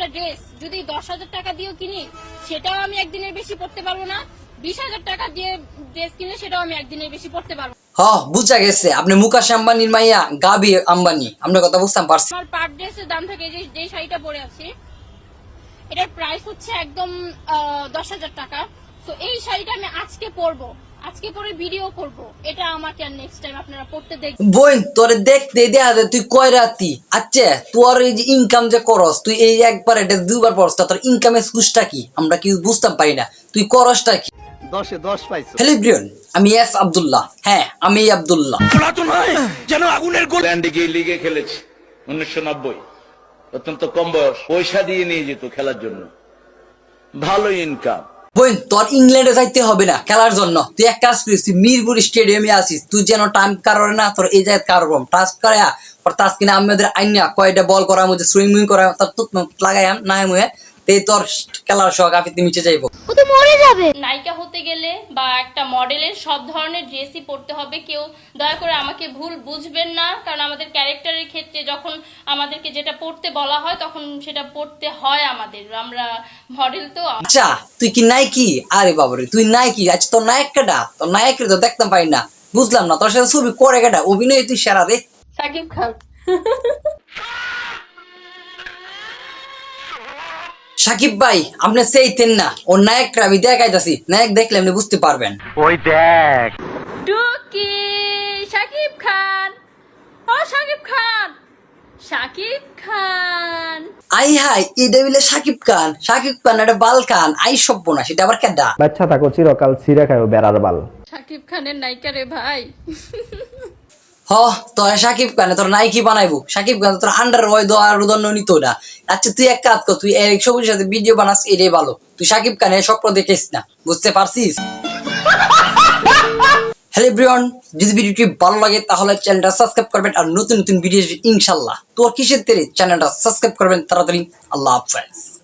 একটা ড্রেস যদি দশ হাজার টাকা দিয়েও কিনি সেটাও আমি একদিনের বেশি পড়তে পারব না। বিশ হাজার টাকা দিয়ে ড্রেস কিনলে সেটাও আমি একদিনের বেশি পড়তে পারব। হ বুঝা গেছে। আপনি মুকাশ আম্বানির মাইয়া গাবি আম্বানি। আপনার কথা বুঝতাম পারছি। আমার পার ড্রেসের দাম থাকে যে যে শাড়িটা পরে আছি এটার প্রাইস হচ্ছে একদম দশ হাজার টাকা। তো এই শাড়িটা আমি আজকে পরবো। আজকে পরে ভিডিও করব। এটা আমাকে আর নেক্সট টাইম আপনারা পড়তে দেখবেন তোরে দেখতে দেখা যায় তুই কয় রাতি? আচ্ছা তোর এই যে ইনকাম যে করস তুই এই একবার এটা দুবার পড়স তোর ইনকামের সুসটা কি? আমরা কি বুঝতাম পারি না। তুই করসটা কি? দশে দশ পাইছো। হ্যালো ব্রিয়ন আমি এস আব্দুল্লাহ। হ্যাঁ আমি আব্দুল্লাহ। ইংল্যান্ডে গিয়ে লিগে খেলেছি উনিশশো নব্বই। অত্যন্ত কম বয়স পয়সা দিয়ে নিয়ে যেত খেলার জন্য। ভালো ইনকাম বোন, তোর ইংল্যান্ডে যাইতে হবে না, খেলার জন্য। তুই এক কাজ করিস, তুই মিরপুর স্টেডিয়ামে আসিস। তুই যেন টাইম কারোর না, তোর এই জায়গায় কারও টাচ করা তাস কিনা আমাদের আইনা কয়টা বল করা মধ্যে সুইমিং করা তার লাগাই না মুয়ে তে তোর খেলার শখ আপনি মিচে যাইব। নায়িকা হতে গেলে বা একটা মডেলের সব ধরনের ড্রেসই পরতে হবে। কেউ দয়া করে আমাকে ভুল বুঝবেন না কারণ আমাদের ক্যারেক্টারের ক্ষেত্রে যখন আমাদেরকে যেটা পড়তে বলা হয় তখন সেটা পড়তে হয় আমাদের। আমরা মডেল তো আচ্ছা তুই কি নাইকি আরে বাবারে তুই নাইকি আচ্ছা তোর নায়ক কেটা তোর নায়কের তো দেখতাম পাই না। বুঝলাম না তোর সাথে ছবি করে কেটা অভিনয় তুই সেরা রে। সাকিব খান। সাকিব ভাই আপনি সেইতেন না। ওর নায়করা আমি দেখাইতাছি। নায়ক দেখলে আপনি বুঝতে পারবেন। ওই দেখ। টুকি সাকিব খান। ও সাকিব খান। সাকিব খান। আই হাই এটা বলে সাকিব খান। সাকিব খান এটা বাল খান। আই সভ্য না সেটা আবার কেডা? বাচ্চা থাকো চিরকাল ছিঁড়ে খায় বেড়ার বাল। সাকিব খানের নায়িকা রে ভাই। হ, তোর সাকিব খান তোর নাইকি বানাইবো। সাকিব খান, তোর আন্ডার দোয়ার উদন্য নিত না। আচ্ছা তুই এক কাজ কর, তুই এক সাথে ভিডিও বানাস, এটাই ভালো। তুই সাকিব খানের স্বপ্ন দেখিস না, বুঝতে পারছিস? হ্যালো ব্রিয়ন যদি ভিডিওটি ভালো লাগে, তাহলে চ্যানেলটা সাবস্ক্রাইব করবেন, আর নতুন নতুন ভিডিও ইনশাল্লাহ। তোর কিসের তেরে চ্যানেলটা সাবস্ক্রাইব করবেন, তাড়াতাড়ি। আল্লাহ হাফেজ।